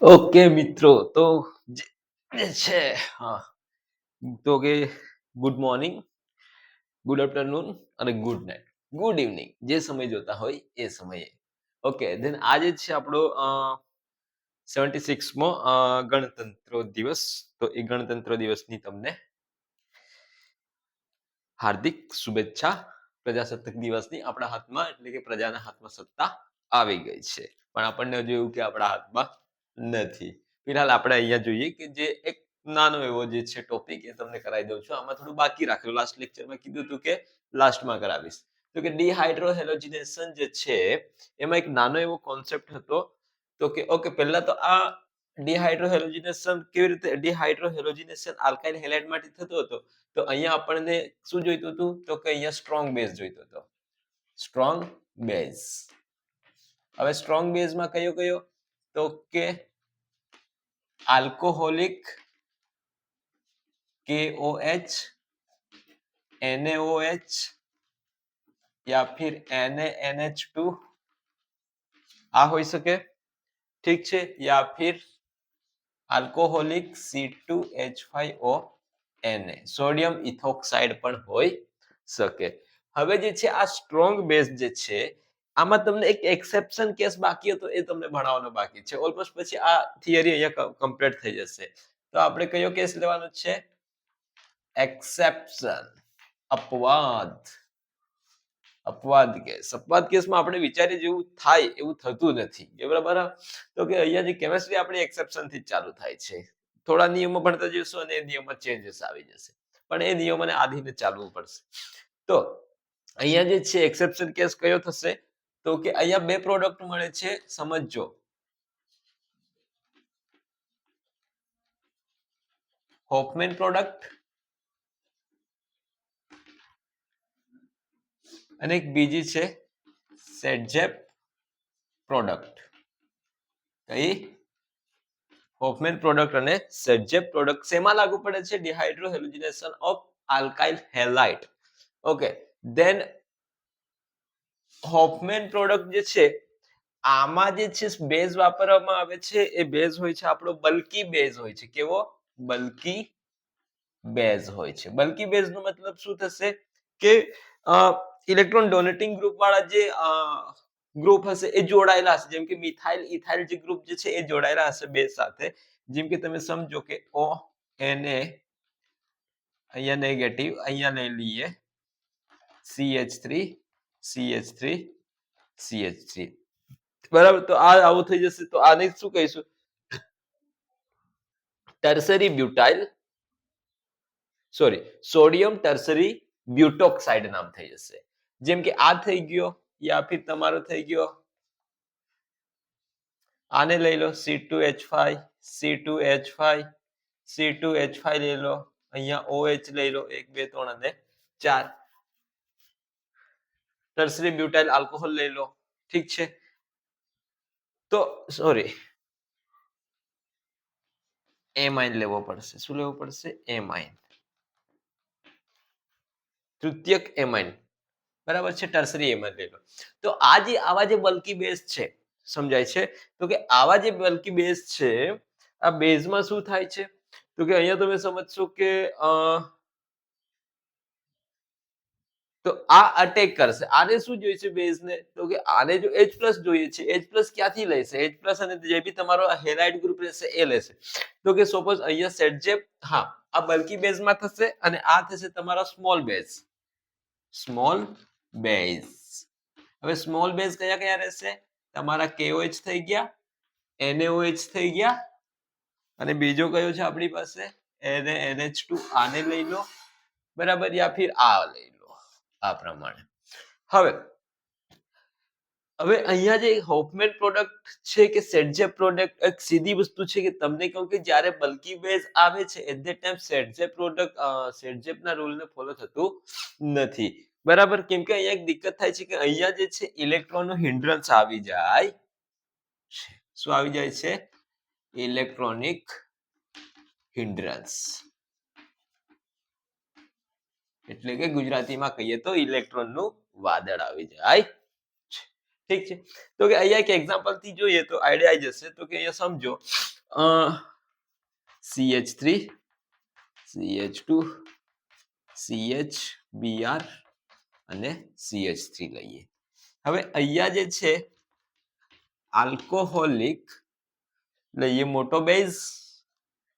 Okay, મિત્રો. તો છે, હા. તો કે ગુડ મોર્નિંગ, ગુડ આફ્ટરનૂન અને ગુડ નાઇટ. Good evening. જે સમય જોતા હોય એ સમયે. ઓકે, ધેન આજે છે આપણો સેવન્ટી સિક્સમો ગણતંત્ર દિવસ. તો એ ગણતંત્ર દિવસની તમને હાર્દિક શુભેચ્છા. પ્રજાસત્તાક દિવસની આપણા હાથમાં, એટલે કે પ્રજાના હાથમાં સત્તા આવી ગઈ છે. પણ આપણને હજુ એવું કે આપણા હાથમાં નથી. ફિલહાલ આપણે અહીંયા જોઈએ કે જે એક નાનો એવો જે છે ટોપિક એ તમને કરાવી દઉં છું. આમાં થોડું બાકી રાખેલું લાસ્ટ લેક્ચરમાં કીધું હતું કે લાસ્ટમાં કરાવીશ. તો કે ડિહાઇડ્રોહેલોજિનેશન જે છે, એમાં એક નાનો એવો કોન્સેપ્ટ હતો. તો કે ઓકે પહેલા તો આ ડિહાઇડ્રોહેલોજિનેશન કેવી રીતે ડિહાઇડ્રોહેલોજિનેશન આલ્કાઇલ હેલાઇડ માટે થતો હતો? તો અહીંયા આપણને શું જોઈતું હતું? તો કે અહીંયા સ્ટ્રોંગ બેઝ જોઈતો હતો. સ્ટ્રોંગ બેઝ હવે સ્ટ્રોંગ બેઝમાં કયો કયો? તો કે આલ્કોહોલિક KOH NaOH या फिर NaNH2 આ હોઈ શકે ઠીક છે યા ફિર alcoholic C2H5O Na sodium ethoxide પણ હોઈ શકે હવે જે છે આ સ્ટ્રોંગ બેઝ જે છે આમાં તમને એક એક્સેપ્શન કેસ બાકી હતો, એ તમને ભણાવવાનો બાકી છે. ઓલમોસ્ટ પછી આ થિયરી અહીંયા કમ્પ્લીટ થઈ જશે. તો આપણે કયો કેસ લેવાનો છે? એક્સેપ્શન અપવાદ. અપવાદ કેસ અપવાદ કેસમાં આપણે વિચારીએ જેવું થાય એવું થતું નથી. બરાબર? તો કે અહીંયા જે કેમેસ્ટ્રી આપણી એક્સેપ્શનથી ચાલુ થાય છે. થોડા નિયમો ભણતા જઈશું અને એ નિયમમાં ચેન્જીસ આવી જશે. પણ એ નિયમોને આધીને ચાલવું પડશે. તો અહીંયા જે છે એક્સેપ્શન કેસ કયો થશે? તો કે અહીંયા બે પ્રોડક્ટ મળે છે, સમજજો. હોપમેન પ્રોડક્ટ અને એક બીજી છે સેટજેપ પ્રોડક્ટ કઈ? હોફમેન પ્રોડક્ટ અને સેટજેપ પ્રોડક્ટ શેમાં લાગુ પડે છે? Dehydrohalogenation of alkyl halide okay then Hofmann product જે છે, આમાં જે છે બેઝ વાપરવામાં આવે છે, એ બેઝ હોય છે આપણો બલ્કી બેઝ હોય છે. કેવો? બલ્કી બેઝ હોય છે. બલ્કી બેઝ નો મતલબ શું થશે? કે ઇલેક્ટ્રોન ડોનેટિંગ ગ્રુપ વાળા જે ગ્રુપ હશે, એ જોડાયેલા હશે. જેમ કે મિથાઇલ ઇથાઇલ જે ગ્રુપ જે છે, એ જોડાયેલા હશે બેઝ સાથે. જેમ કે તમે સમજો કે ઓ એન એ અહીંયા નેગેટિવ અહીંયા લઈ લઈએ. CH3 CH3 CH3 બરાબર, તો આ આવું થઈ જશે, તો આને શું કહીશું? Tertiary butyl, sorry, sodium tertiary butoxide નામ થઈ જશે. જેમ કે આ થઈ ગયો, યા ફિર તમારો થઈ ગયો. આને લઈ લો C2H5 C2H5 C2H5 લઈ લો. અહીંયા OH લઈ લો 1 2 3 અને 4 ટર્સરી બ્યુટાઇલ આલ્કોહોલ લઈ લો. ઠીક છે? તો સોરી એમાઇન લેવો પડશે. શું લેવો પડશે? એમાઇન તૃતીયક એમાઇન બરાબર છે? ટર્સરી એમાઇન લઈ લો. તો આ જે, આવા જે બલ્કી બેઝ છે, સમજાય છે? તો કે આવા જે બલ્કી બેઝ છે, આ બેઝમાં શું થાય છે? તો કે અહીંયા તમે સમજશો કે તો આ અટેક કરશે. આને શું જોઈએ છે બેઝ ને? તો કે આને જો એચ પ્લસ જોઈએ છે એચ પ્લસ ક્યાંથી લેશે? એચ પ્લસ અને જે બી તમારો હેલાઇડ ગ્રુપ રહેશે, એ લેશે. તો કે સપોઝ અહીંયા સેટ જે, હા, આ બલ્કી બેઝમાં થશે અને આ થશે તમારા સ્મોલ બેઝ સ્મોલ બેઝ હવે સ્મોલ બેઝ કયા કયા રહેશે? તમારા કેઓએચ થઈ ગયા એનએઓએચ થઈ ગયા, અને બીજો કયો છે આપણી પાસે? એને એનએચ ટુ આને લઈ લો. બરાબર? યા ફિર આ લઈ લો. આ પ્રમાણે. હવે હવે અહીંયા જે હોપમેન પ્રોડક્ટ છે કે સેટજે પ્રોડક્ટ એક સીધી વસ્તુ છે કે તમને કહું કે જ્યારે બલ્કી બેઝ આવે છે એટ ધ ટાઈમ સેટજે પ્રોડક્ટ સેટજેપના રૂલને ફોલો થતું નથી. બરાબર? કેમ કે અહીંયા એક દિક્કત થાય છે કે અહીંયા જે છે ઇલેક્ટ્રોનનો હિન્ડ્રન્સ આવી જાય શું આવી જાય છે? ઇલેક્ટ્રોનિક હિન્ડ્રન્સ એટલે કે ગુજરાતીમાં કહીએ તો ઇલેક્ટ્રોનનું વાદળ આવી જાય. ઠીક છે? તો કે અહીંયા એક એક્ઝામ્પલથી જોઈએ તો આઈડિયા આવી જશે. તો કે અહીંયા સમજો C H three C H two C H B R અને સીએચ થ્રી લઈએ. હવે અહીંયા જે છે આલ્કોહોલિક લઈએ મોટો બેઝ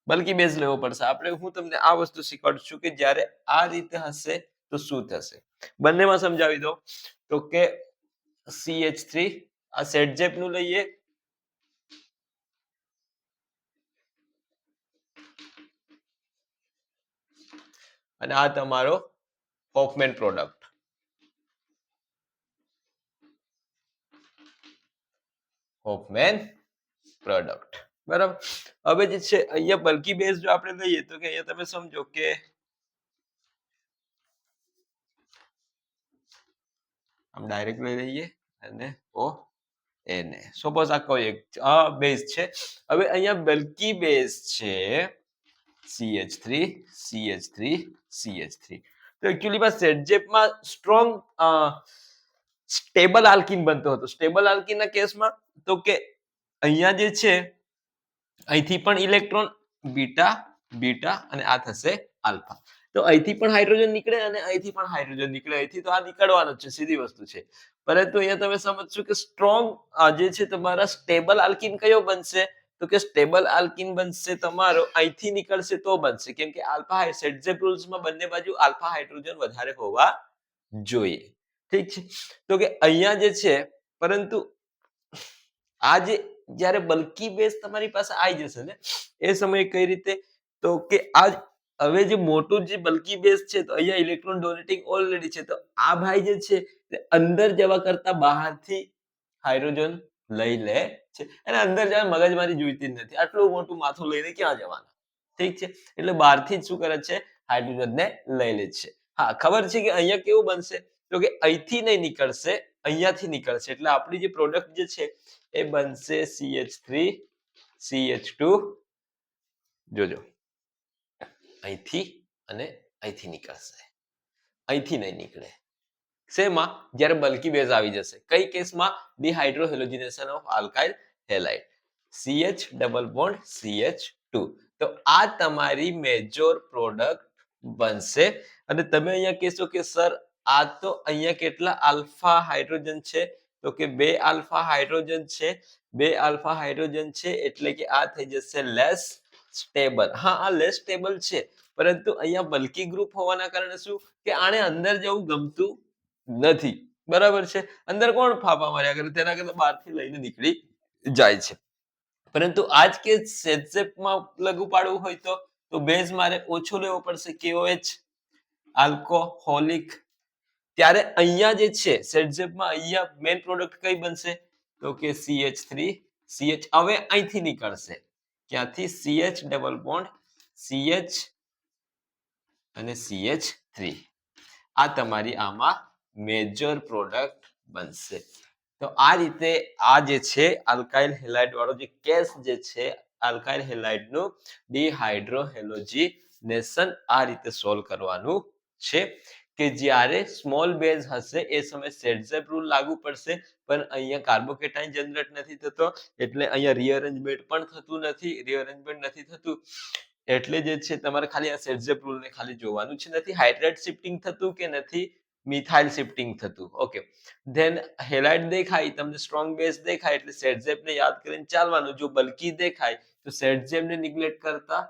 બલ્કી બેઝ લેવો પડશે. આપણે હું તમને આ વસ્તુ શીખવાડું છું કે જ્યારે આ રીતે હશે તો શું થશે? બંનેમાં સમજાવી દો તો કે સીએચ થ્રી આ સેટજેપનું લઈએ. અને આ તમારો હોફમેન પ્રોડક્ટ હોફમેન પ્રોડક્ટ બરાબર? હવે જે છે, અહીંયા બલ્કી બેઝ જો આપણે લઈએ તો કે અહીંયા તમે સમજો કે આમ ડાયરેક્ટ લઈ લઈએ અને ઓ એને સપોઝ આ કોઈ એક, આ બેઝ છે. હવે અહીંયા બલ્કી બેઝ છે CH3 CH3 CH3 તો એકચ્યુઅલીમાં સેટજેપમાં સ્ટ્રોંગ સ્ટેબલ આલ્કિન બનતો હતો. સ્ટેબલ આલ્કીનના કેસમાં તો કે અહીંયા જે છે અહીંથી પણ ઇલેક્ટ્રોન, બીટા બીટા અને આ થશે આલ્ફા. તો અહીંથી પણ હાઇડ્રોજન નીકળે અને અહીંથી પણ હાઇડ્રોજન નીકળે. અહીંથી તો આ નીકળવાનો છે, સીધી વસ્તુ છે. પરંતુ અહીંયા તમે સમજશો કે સ્ટ્રોંગ જે છે તમારા સ્ટેબલ આલ્કિન કયો બનશે? તો કે સ્ટેબલ આલ્કિન બનશે તમારો, અહીંથી નીકળશે તો બનશે. કેમ કે આલ્ફા સેટઝેપ રૂલ્સમાં બંને બાજુ આલ્ફા હાઇડ્રોજન વધારે હોવા જોઈએ. ઠીક છે? તો કે અહીંયા જે છે, પરંતુ આ જે જ્યારે બલ્કી બેઝ તમારી પાસે આવી જશે ને, એ સમયે કઈ રીતે? તો કે આ હવે જે મોટું જે બલ્કી બેઝ છે, તો અહીંયા ઇલેક્ટ્રોન ડોનેટિંગ ઓલરેડી છે, તો આ ભાઈ જે છે અંદર જવા કરતા બહારથી હાઇડ્રોજન લઈ લે છે. અને અંદર જવા મગજમારી જોઈતી જ નથી. આટલું મોટું માથું લઈને ક્યાં જવાના? ઠીક છે? એટલે બહારથી જ શું કરે છે? હાઇડ્રોજનને લઈ લે છે. હા, ખબર છે કે અહીંયા કેવું બનશે? તો કે અહીંથી નહીં નીકળશે અહીંયાથી નીકળશે. એટલે આપણી જે પ્રોડક્ટ જે છે, એ બનશે CH3 CH2 જોજો. અહીંથી અને અહીંથી નીકળશે. અહીંથી નહીં નીકળે. શેમાં જ્યારે બલ્કી બેઝ આવી જશે. કઈ કેસમાં? Dehydrohalogenation of alkyl halide C H double bond CH2 તો આ તમારી મેજોર પ્રોડક્ટ બનશે. અને તમે અહીંયા કહેશો કે, સર આ તો અહીંયા કેટલા આલ્ફા હાઇડ્રોજન છે? તો કે બે આલ્ફા હાઇડ્રોજન છે, બે આલ્ફા હાઇડ્રોજન છે એટલે કે આ થઈ જશે લેસ સ્ટેબલ. હા, આ લેસ સ્ટેબલ છે. પરંતુ અહીંયા બલ્કી ગ્રુપ હોવાના કારણે શું? કે આને અંદર જવું ગમતું નથી. બરાબર છે? અંદર કોણ ફાફા માર્યા કરે? તેના કરતા બહારથી લઈને નીકળી જાય છે. પરંતુ આજ કે સેટસેપમાં લઘુ પાડવું હોય તો તો બેઝ મારે ઓછો લેવો પડશે. કેઓએચ, આલ્કોહોલિક ત્યારે અહીંયા જે છે સેટઝેપમાં અહીંયા મેઇન પ્રોડક્ટ કઈ બનશે? તો કે CH3 CH હવે અહીંથી નીકળશે. ક્યાંથી? CH ડબલ બોન્ડ CH અને CH3 આ તમારી આમાં મેજર પ્રોડક્ટ બનશે. તો આ રીતે આ જે છે આલ્કાઇલ હેલાઇડ વાળો જે કેસ જે છે આલ્કાઇલ હેલાઇડનું ડિહાઇડ્રોહેલોજીનેશન આ રીતે સોલ્વ કરવાનું છે. કે જ્યારે સ્મોલ બેઝ હશે, એ સમયે સેટઝેપ રૂલ લાગુ પડશે. પણ અહીંયા કાર્બોકેટાઇન જનરેટ નથી થતો, એટલે અહીંયા રીઅરેન્જમેન્ટ પણ થતું નથી રીઅરેન્જમેન્ટ નથી થતું. એટલે જે છે, તમારે ખાલી આ સેટઝેપ રૂલને ખાલી જોવાનું છે. નથી હાઇડ્રેટ શિફ્ટિંગ થતું કે નથી મિથાઇલ શિફ્ટિંગ થતું? ઓકે ધેન હેલાઇટ દેખાય, તમને સ્ટ્રોંગ બેઝ દેખાય, એટલે સેટઝેપને યાદ કરીને ચાલવાનું. જો બલ્કી દેખાય તો સેટઝેપને નિગ્લેક્ટ કરતા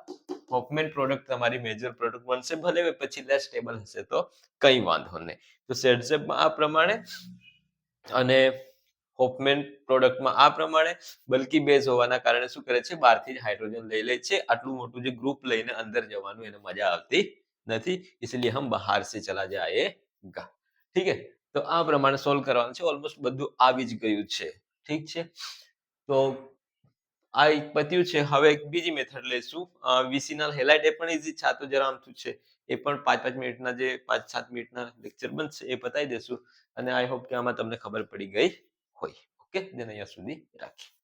હોફમેન પ્રોડક્ટ તમારી મેજર પ્રોડક્ટ બનશે ભલે પછી લેસ સ્ટેબલ હશે તો કંઈ વાંધો નહીં તો સેટઝેપમાં આ પ્રમાણે અને હોફમેન પ્રોડક્ટમાં આ પ્રમાણે બલ્કી બેઝ હોવાના કારણે શું કરે છે બહારથી જ હાઇડ્રોજન લઈ લે છે આટલું મોટું જે ગ્રુપ લઈને અંદર જવાનું એને મજા આવતી નથી इसलिए हम बाहर से चला जाएगा ઠીક है તો આ પ્રમાણે સોલ્વ કરવાનું છે ઓલમોસ્ટ બધું આવી જ ગયું છે ઠીક છે તો આ એક પત્યું છે, હવે એક બીજી મેથડ લઈશું. વિસિનલ હેલાઇટ એ પણ ઇઝી છાતો જરા આમથું છે. એ પણ પાંચ પાંચ મિનિટના જે પાંચ સાત મિનિટના લેક્ચર બનશે, એ પતાવી દેશું. અને આઈ હોપ કે આમાં તમને ખબર પડી ગઈ હોય. ઓકે જેને અહીંયા સુધી રાખીએ.